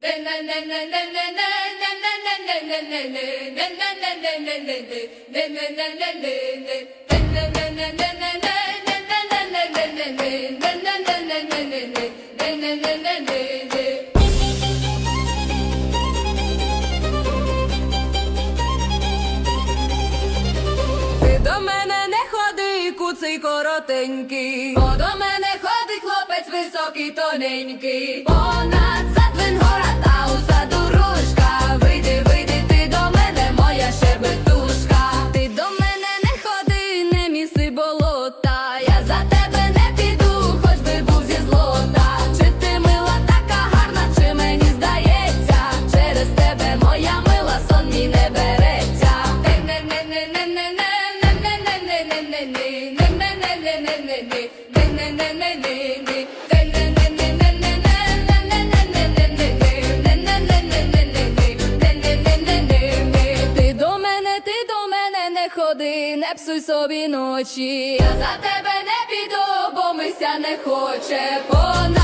Ти до мене не ходи, куций коротенький, бо до мене ходить хлопець високий, тоненький. Понад Ти до мене, ти до мене не ходи, не псуй собі ночі. Я за тебе не піду, бо мися не хоче.